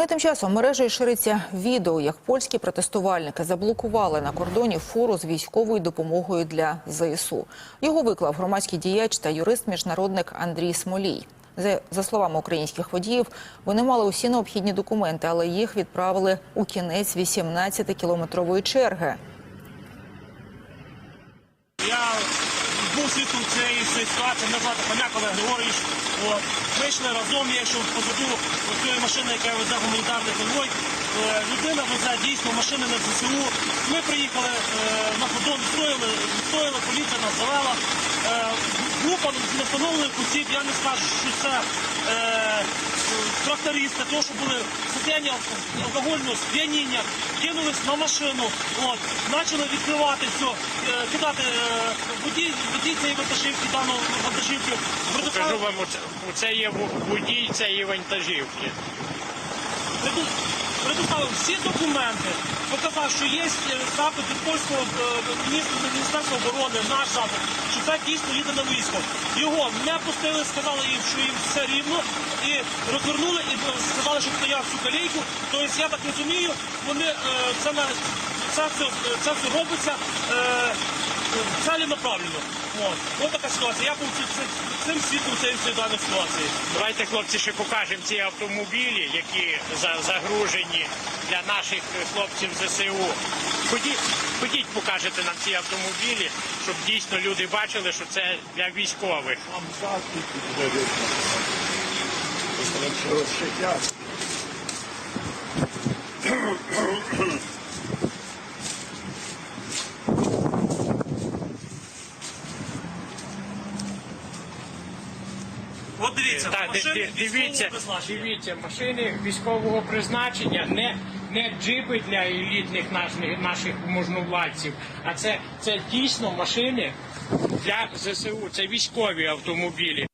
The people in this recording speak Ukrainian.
Ну тим часом мережею шириться відео, як польські протестувальники заблокували на кордоні фуру з військовою допомогою для ЗСУ. Його виклав громадський діяч та юрист-міжнародник Андрій Смолій. За, словами українських водіїв, вони мали усі необхідні документи, але їх відправили у кінець 18-кілометрової черги. Я був свідком цієї ситуації, мене звати Григорович. От. Ми йшли разом, я йшов позаду цієї машини, яка везе гуманітарний конвой. Е, Людина везе дійсно машини на ЗСУ. Ми приїхали е, на кордон, стояли, відстояли, поліція нас завела. Група Група невстановлених осіб, я не скажу, що це е, трактористи, тому що були состояння алкогольного сп'яніння, кинулись на машину, от, почали відкривати все, е, кидати е, водій, водій цієї вантажівки, даної вантажівки. Протокол- вам, оце, оце є водій цієї вантажівки. Предоставив всі документи, показав, що є е, запит від польського е, Міністерства оборони, наш запит, що це дійсно їде на військо. Його не пустили, сказали їм, що їм все рівно, і розвернули і сказали, що стояв всю калійку. Тобто, я так розумію, вони е, це це, все, це все робиться целенаправленно. От. Ось така ситуація. Я був цим свідком цієї даної ситуації. Давайте, хлопці, ще покажемо ці автомобілі, які загружені для наших хлопців ЗСУ. Ходіть, ходіть, покажете нам ці автомобілі, щоб дійсно люди бачили, що це для військових. Там От дивіться, Так, ди- машини ди- дивіться, військового призначення. дивіться, машини військового призначення, не, не джипи для елітних наших, наших можновладців, а це, це дійсно машини для ЗСУ, це військові автомобілі.